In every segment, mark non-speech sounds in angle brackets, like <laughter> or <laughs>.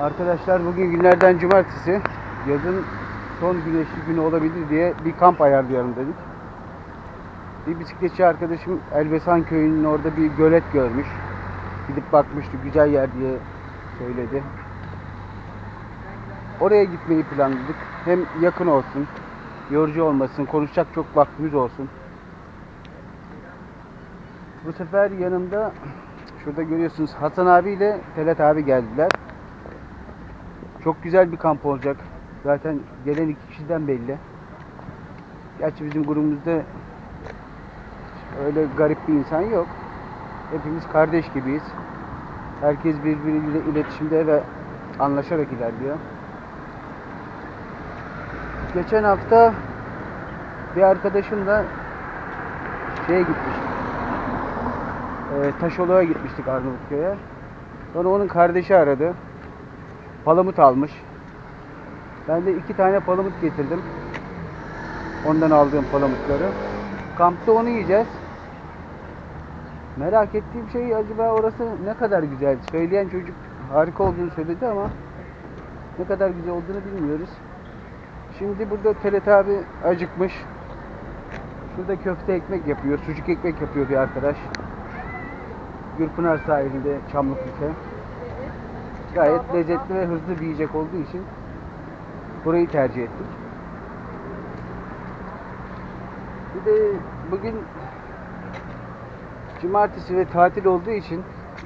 Arkadaşlar bugün günlerden cumartesi. Yazın son güneşli günü olabilir diye bir kamp ayarlayalım dedik. Bir bisikletçi arkadaşım Elbesan köyünün orada bir gölet görmüş. Gidip bakmıştı güzel yer diye söyledi. Oraya gitmeyi planladık. Hem yakın olsun, yorucu olmasın, konuşacak çok vaktimiz olsun. Bu sefer yanımda şurada görüyorsunuz Hasan abiyle Telat abi geldiler. Çok güzel bir kamp olacak. Zaten gelen iki kişiden belli. Gerçi bizim grubumuzda öyle garip bir insan yok. Hepimiz kardeş gibiyiz. Herkes birbiriyle iletişimde ve anlaşarak ilerliyor. Geçen hafta bir arkadaşımla şeye gitmiştik. Ee, Taşoluğa gitmiştik Arnavutköy'e. Sonra onun kardeşi aradı. Palamut almış. Ben de iki tane palamut getirdim. Ondan aldığım palamutları. Kampta onu yiyeceğiz. Merak ettiğim şey acaba orası ne kadar güzel. Söyleyen çocuk harika olduğunu söyledi ama ne kadar güzel olduğunu bilmiyoruz. Şimdi burada Telet abi acıkmış. Şurada köfte ekmek yapıyor, sucuk ekmek yapıyor bir arkadaş. Gürpınar sahilinde Çamlıklı'da. Gayet lezzetli ve hızlı bir yiyecek olduğu için burayı tercih ettik. Bir de bugün cumartesi ve tatil olduğu için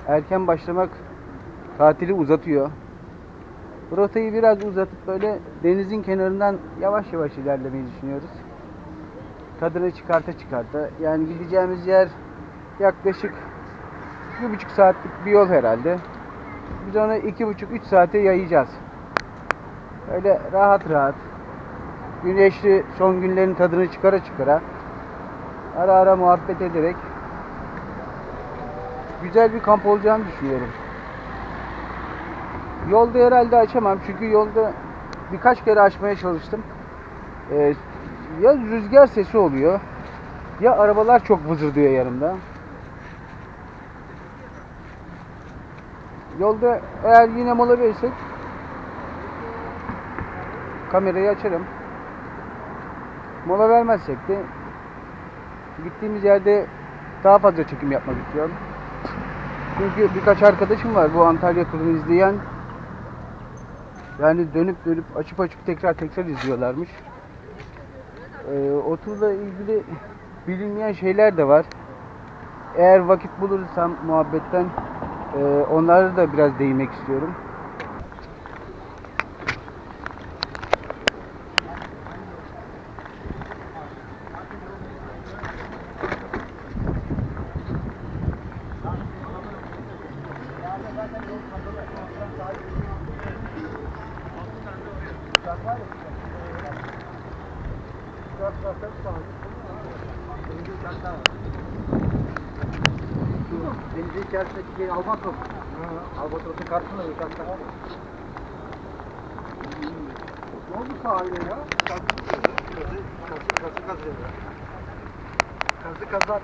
erken başlamak tatili uzatıyor. Rotayı biraz uzatıp böyle denizin kenarından yavaş yavaş ilerlemeyi düşünüyoruz. Tadını çıkarta çıkarta. Yani gideceğimiz yer yaklaşık bir buçuk saatlik bir yol herhalde. Biz onu iki buçuk üç saate yayacağız. Öyle rahat rahat güneşli son günlerin tadını çıkara çıkara ara ara muhabbet ederek güzel bir kamp olacağını düşünüyorum. Yolda herhalde açamam çünkü yolda birkaç kere açmaya çalıştım. Ee, ya rüzgar sesi oluyor ya arabalar çok vızırdıyor yanımda. Yolda eğer yine mola verirsek kamerayı açarım. Mola vermezsek de gittiğimiz yerde daha fazla çekim yapmak istiyorum. Çünkü birkaç arkadaşım var bu Antalya turunu izleyen. Yani dönüp dönüp açıp açıp tekrar tekrar izliyorlarmış. Ee, o turla ilgili bilinmeyen şeyler de var. Eğer vakit bulursam muhabbetten ee, onlara da biraz değinmek istiyorum. Denizin içerisindeki şey Albatros. Albatros'un karşısında bir uçakta var. Ne oldu sahile ya? Kazı kazı kazı. Kazı kazan.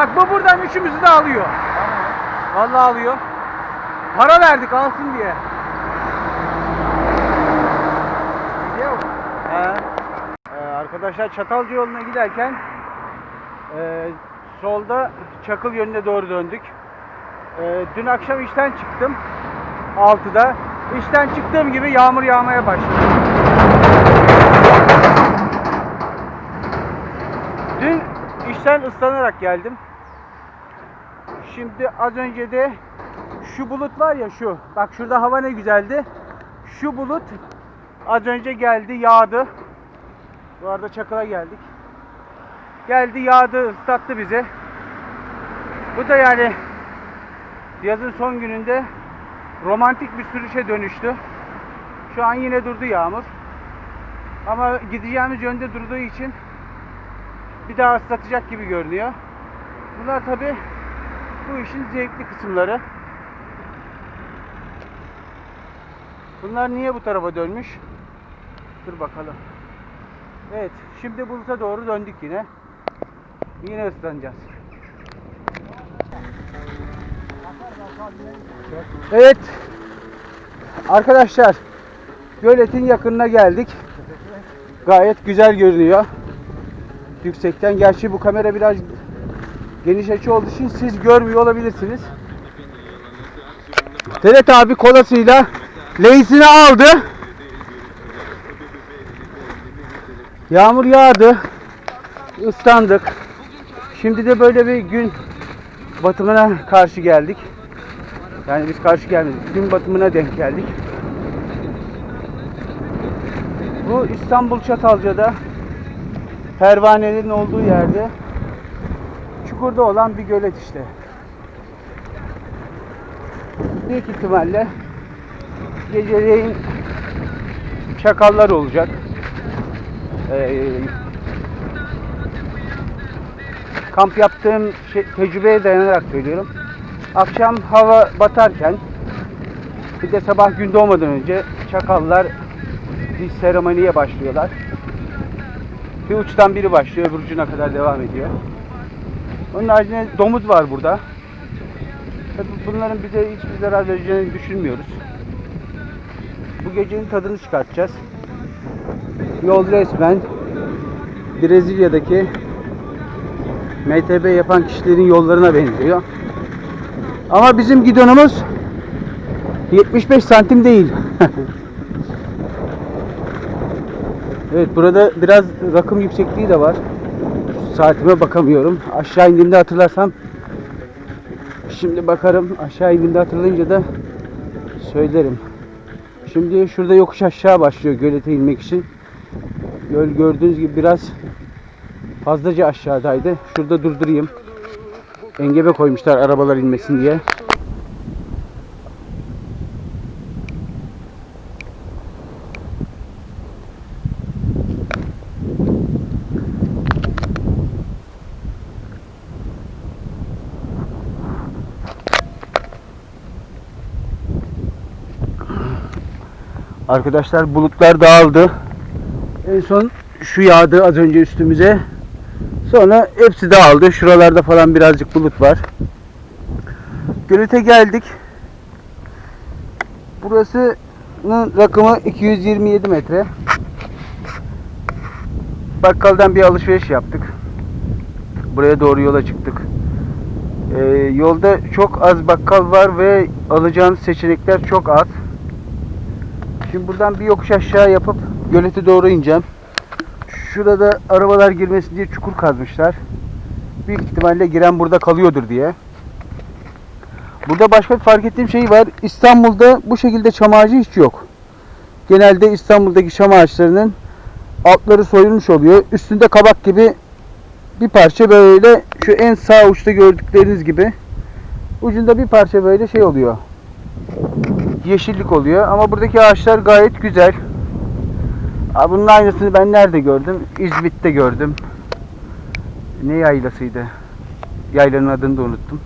Bak bu buradan üçümüzü de alıyor. Vallahi alıyor. Para verdik alsın diye. Gidiyor mu? Ee, arkadaşlar Çatalca yoluna giderken e, solda Çakıl yönüne doğru döndük. E, dün akşam işten çıktım 6'da. İşten çıktığım gibi yağmur yağmaya başladı. Dün işten ıslanarak geldim. Şimdi az önce de şu bulut var ya şu. Bak şurada hava ne güzeldi. Şu bulut az önce geldi yağdı. Bu arada çakıla geldik. Geldi yağdı ıslattı bizi. Bu da yani yazın son gününde romantik bir sürüşe dönüştü. Şu an yine durdu yağmur. Ama gideceğimiz yönde durduğu için bir daha ıslatacak gibi görünüyor. Bunlar tabi bu işin zevkli kısımları. Bunlar niye bu tarafa dönmüş? Dur bakalım. Evet, şimdi buluta doğru döndük yine. Yine ıslanacağız. Evet. Arkadaşlar, göletin yakınına geldik. Gayet güzel görünüyor. Yüksekten. Gerçi bu kamera biraz geniş açı olduğu için siz görmüyor olabilirsiniz. Telet abi kolasıyla leysini aldı. Yağmur yağdı. Islandık. Şimdi de böyle bir gün batımına karşı geldik. Yani biz karşı gelmedik. Gün batımına denk geldik. Bu İstanbul Çatalca'da pervanelerin olduğu yerde çukurda olan bir gölet işte. Büyük ihtimalle geceleyin çakallar olacak. Ee, kamp yaptığım şey, tecrübeye dayanarak söylüyorum. Akşam hava batarken bir de sabah gün doğmadan önce çakallar bir seremoniye başlıyorlar. Bir uçtan biri başlıyor, öbür ucuna kadar devam ediyor. Onun haricinde domuz var burada. Tabii bunların bize hiçbir zarar vereceğini düşünmüyoruz. Bu gecenin tadını çıkartacağız. Yol resmen Brezilya'daki MTB yapan kişilerin yollarına benziyor. Ama bizim gidonumuz 75 santim değil. <laughs> evet burada biraz rakım yüksekliği de var. Saatime bakamıyorum. Aşağı indiğimde hatırlarsam şimdi bakarım. Aşağı indiğimde hatırlayınca da söylerim. Şimdi şurada yokuş aşağı başlıyor gölete inmek için. Göl gördüğünüz gibi biraz fazlaca aşağıdaydı. Şurada durdurayım. Engebe koymuşlar arabalar inmesin diye. Arkadaşlar bulutlar dağıldı. En son şu yağdı az önce üstümüze. Sonra hepsi dağıldı. Şuralarda falan birazcık bulut var. Gölete geldik. Burasının rakımı 227 metre. Bakkaldan bir alışveriş yaptık. Buraya doğru yola çıktık. Ee, yolda çok az bakkal var ve alacağınız seçenekler çok az. Şimdi buradan bir yokuş aşağı yapıp gölete doğru ineceğim. Şurada arabalar girmesin diye çukur kazmışlar. Büyük ihtimalle giren burada kalıyordur diye. Burada başka bir fark ettiğim şey var. İstanbul'da bu şekilde çam ağacı hiç yok. Genelde İstanbul'daki çam ağaçlarının altları soyulmuş oluyor. Üstünde kabak gibi bir parça böyle şu en sağ uçta gördükleriniz gibi ucunda bir parça böyle şey oluyor. Yeşillik oluyor ama buradaki ağaçlar gayet güzel. Bunun aynısını ben nerede gördüm? İzmit'te gördüm. Ne yaylasıydı? Yaylanın adını da unuttum.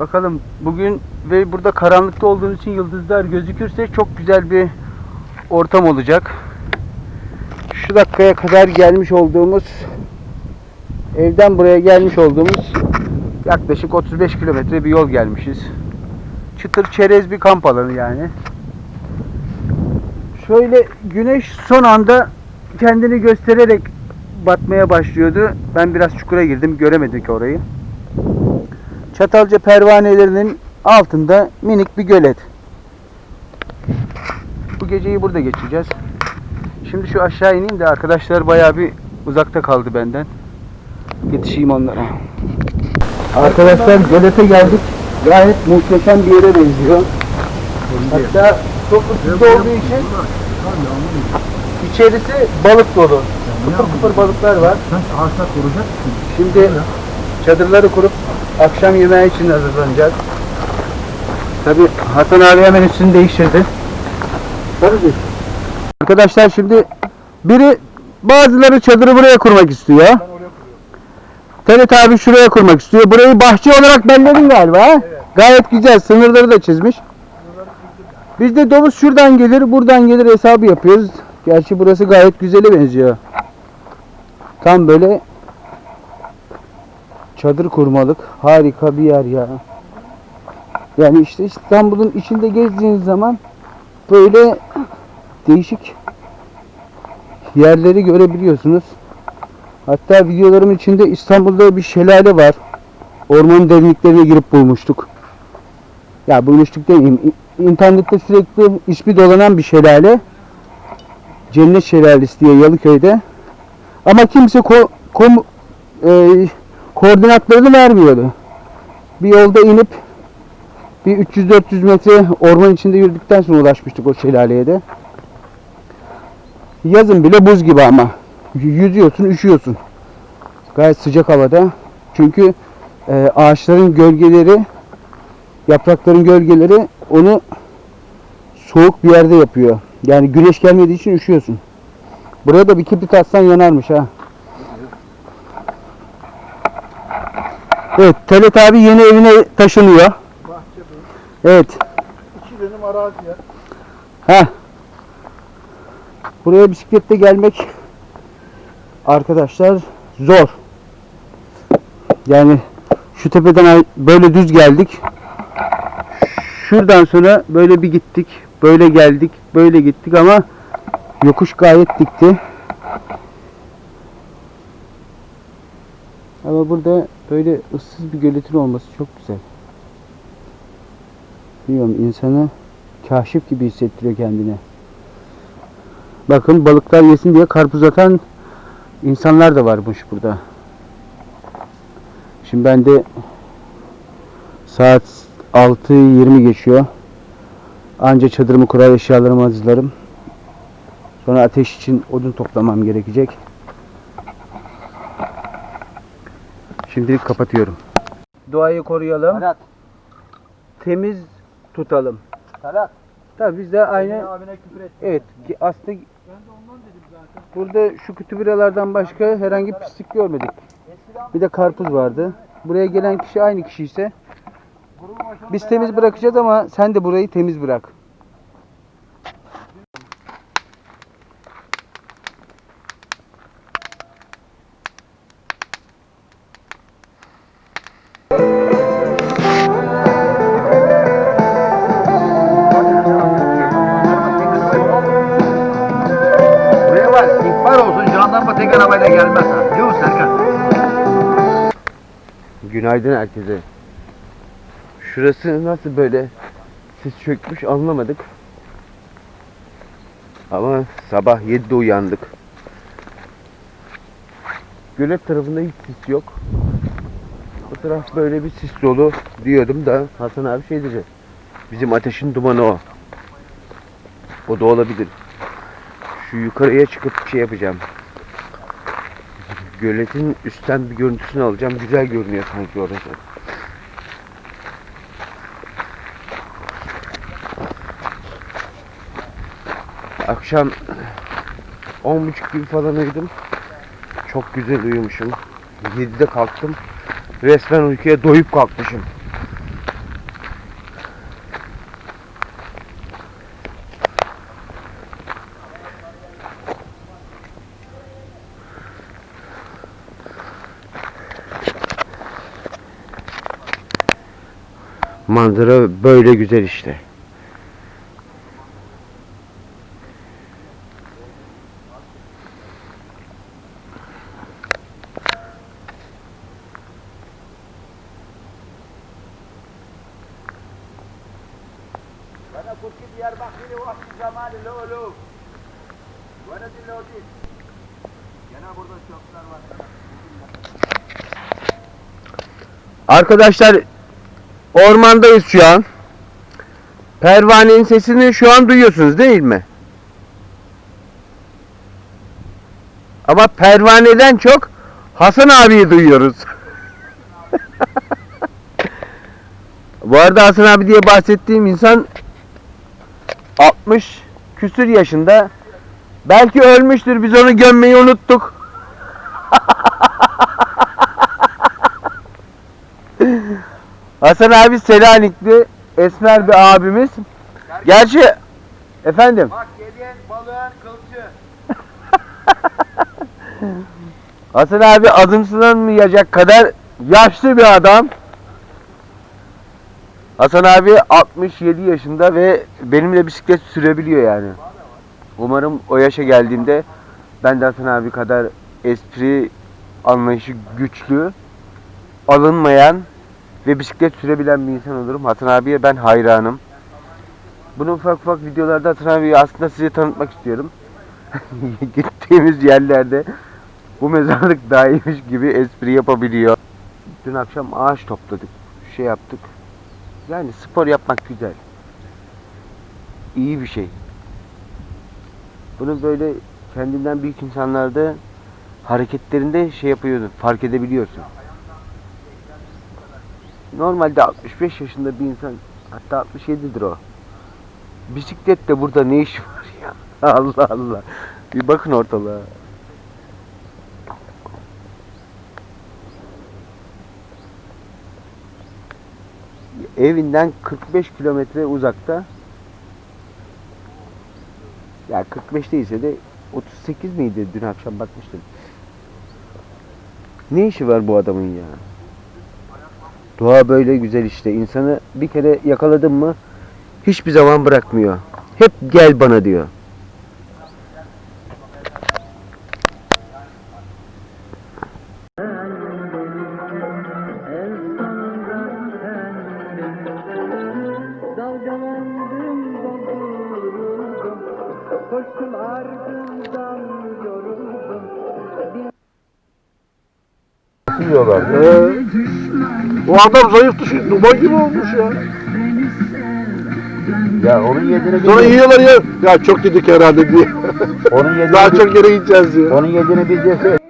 Bakalım bugün ve burada karanlıkta olduğunuz için yıldızlar gözükürse çok güzel bir ortam olacak. Şu dakikaya kadar gelmiş olduğumuz evden buraya gelmiş olduğumuz yaklaşık 35 kilometre bir yol gelmişiz. Çıtır çerez bir kamp alanı yani. Şöyle güneş son anda kendini göstererek batmaya başlıyordu. Ben biraz çukura girdim. Göremedik orayı. Çatalca pervanelerinin altında minik bir gölet. Bu geceyi burada geçireceğiz. Şimdi şu aşağı ineyim de arkadaşlar bayağı bir uzakta kaldı benden. Yetişeyim onlara. Arkadaşlar gölete geldik. Gayet muhteşem bir yere benziyor. Hatta çok ıssız olduğu için içerisi balık dolu. Kıpır kıpır balıklar var. Sen ağaçlar mısın? Şimdi çadırları kurup akşam yemeği için hazırlanacağız. Tabi Hasan abi hemen üstünü değiştirdi. Tabii. Arkadaşlar şimdi biri bazıları çadırı buraya kurmak istiyor. Tenet abi şuraya kurmak istiyor. Burayı bahçe olarak belledin galiba. Gayet güzel. Sınırları da çizmiş. Biz de domuz şuradan gelir, buradan gelir hesabı yapıyoruz. Gerçi burası gayet güzele benziyor. Tam böyle çadır kurmalık. Harika bir yer ya. Yani işte İstanbul'un içinde gezdiğiniz zaman böyle değişik yerleri görebiliyorsunuz. Hatta videolarımın içinde İstanbul'da bir şelale var. Ormanın derinliklerine girip bulmuştuk. Ya bulmuştuk demeyeyim. İnternette sürekli ismi dolanan bir şelale. Cennet Şelalesi diye Yalıköy'de. Ama kimse ko- kom- e, koordinatlarını vermiyordu. Bir yolda inip bir 300-400 metre orman içinde yürüdükten sonra ulaşmıştık o şelaleye de. Yazın bile buz gibi ama. Yüzüyorsun, üşüyorsun. Gayet sıcak havada. Çünkü e, ağaçların gölgeleri, yaprakların gölgeleri onu soğuk bir yerde yapıyor. Yani güneş gelmediği için üşüyorsun. Buraya da bir kibrit atsan yanarmış ha. Evet, Telet abi yeni evine taşınıyor. Bahçe Evet. İki dönüm arazi ya. Ha. Buraya bisikletle gelmek arkadaşlar zor. Yani şu tepeden böyle düz geldik. Şuradan sonra böyle bir gittik. Böyle geldik. Böyle gittik ama yokuş gayet dikti. Ama burada böyle ıssız bir göletin olması çok güzel. Bilmiyorum insanı kaşif gibi hissettiriyor kendine. Bakın balıklar yesin diye karpuz atan insanlar da varmış burada. Şimdi ben de saat 6.20 geçiyor. Anca çadırımı kurar eşyalarımı hazırlarım. Sonra ateş için odun toplamam gerekecek. Şimdilik kapatıyorum. Doğayı koruyalım. Talat. Temiz tutalım. Talat. Tabii biz de aynı abine küfür et. Evet, aslında Ben de ondan dedim zaten. burada şu kütübiralardan başka herhangi bir pislik görmedik. Bir de karpuz vardı. Buraya gelen kişi aynı kişi ise biz temiz bırakacağız ama sen de burayı temiz bırak. Günaydın herkese. Şurası nasıl böyle sis çökmüş anlamadık. Ama sabah 7'de uyandık. Gölet tarafında hiç sis yok. O taraf böyle bir sis dolu diyordum da Hasan abi şey dedi. Bizim ateşin dumanı o. O da olabilir. Şu yukarıya çıkıp şey yapacağım. Göletin üstten bir görüntüsünü alacağım. Güzel görünüyor sanki orası. Akşam 10.30 gibi falan uyudum. Çok güzel uyumuşum. 7'de kalktım. Resmen uykuya doyup kalkmışım. manzara böyle güzel işte. Arkadaşlar ormandayız şu an. Pervanenin sesini şu an duyuyorsunuz değil mi? Ama pervaneden çok Hasan abiyi duyuyoruz. <laughs> Bu arada Hasan abi diye bahsettiğim insan 60 küsür yaşında. Belki ölmüştür biz onu gömmeyi unuttuk. <laughs> Hasan abi Selanikli esmer bir abimiz. Gerçi efendim Bak yediğin balığın kılçı. <laughs> Hasan abi adımsınamayacak kadar yaşlı bir adam. Hasan abi 67 yaşında ve benimle bisiklet sürebiliyor yani. Umarım o yaşa geldiğimde ben de Hasan abi kadar espri anlayışı güçlü, alınmayan ve bisiklet sürebilen bir insan olurum. Hasan abiye ben hayranım. Bunu ufak ufak videolarda Hasan abiyi aslında size tanıtmak istiyorum. <laughs> Gittiğimiz yerlerde bu mezarlık dahiymiş gibi espri yapabiliyor. Dün akşam ağaç topladık, şey yaptık. Yani spor yapmak güzel. İyi bir şey. Bunu böyle kendinden büyük insanlarda hareketlerinde şey yapıyordun, fark edebiliyorsun. Normalde 65 yaşında bir insan, hatta 67'dir o. Bisikletle burada ne işi var ya? <laughs> Allah Allah. Bir bakın ortalığa. evinden 45 kilometre uzakta ya 45 değilse de 38 miydi dün akşam bakmıştım. Ne işi var bu adamın ya? Doğa böyle güzel işte. İnsanı bir kere yakaladın mı hiçbir zaman bırakmıyor. Hep gel bana diyor. O adam zayıftı şimdi duman gibi olmuş ya. Ya onun yediğini Sonra yiyorlar ya. Ya çok yedik herhalde diye. Onun yediğini Daha çok yere gideceğiz diye. Onun yediğini biz yesek.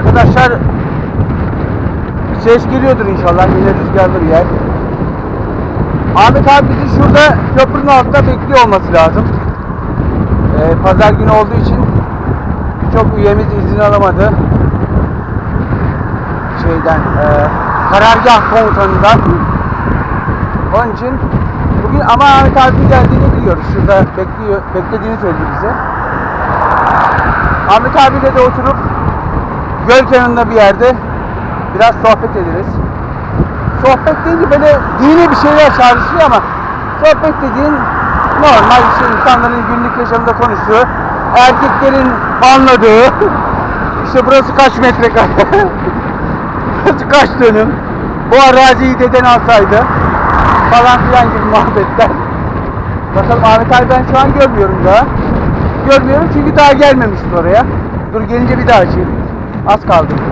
Arkadaşlar ses geliyordur inşallah. Yine rüzgarlı bir yer. Ahmet abi bizi şurada köprünün altında bekliyor olması lazım. Ee, pazar günü olduğu için birçok üyemiz izin alamadı. Şeyden, e, karargah komutanından. Onun için bugün ama Ahmet abi geldiğini biliyoruz. Şurada bekliyor, beklediğini söyledi bize. Ahmet abiyle de oturup göl kenarında bir yerde biraz sohbet ederiz. Sohbet deyince böyle dini bir şeyler çağrışıyor ama sohbet dediğin normal işte insanların günlük yaşamında konuştuğu, erkeklerin anladığı, <laughs> işte burası kaç metrekare, <laughs> burası kaç dönüm, bu araziyi deden alsaydı falan filan gibi muhabbetler. Bakalım Ahmet abi ben şu an görmüyorum daha. Görmüyorum çünkü daha gelmemişiz oraya. Dur gelince bir daha açayım. Az kaldı.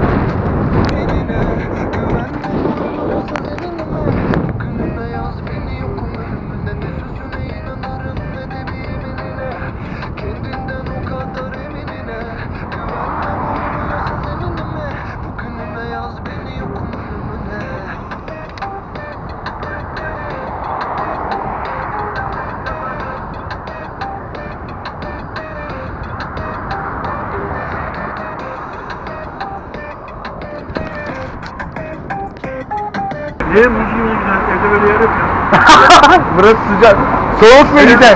Burası sıcak. Soğuk mu <laughs> gider?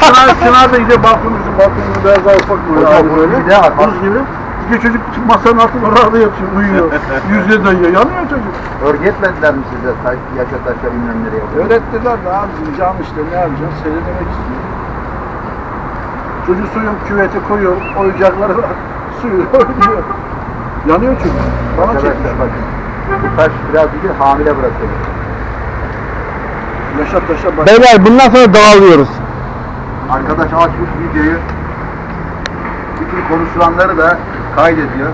Çınar, Çınar da gidiyor balkonumuzun balkonumuzun biraz daha ufak böyle. Hocam, abi buz böyle. gibi. Buz. İki çocuk masanın altında rahatla yatıyor, uyuyor. <laughs> Yüzüne dayıyor. Yanıyor çocuk. Örgü etmediler mi size? Taş, yaşa taşa bilmem nereye. Öğrettiler de abicim cam işte ne yapacaksın seyredemek istiyor. Çocuk suyun küvete koyuyor, oyuncakları var. Suyu <laughs> oynuyor. Yanıyor çocuk. Bana çekmiş. Bakın. Bu taş biraz değil hamile bırakıyor. Yaşa taşa bak. Beyler bundan sonra dağılıyoruz. Arkadaş açmış videoyu. Bütün konuşulanları da kaydediyor.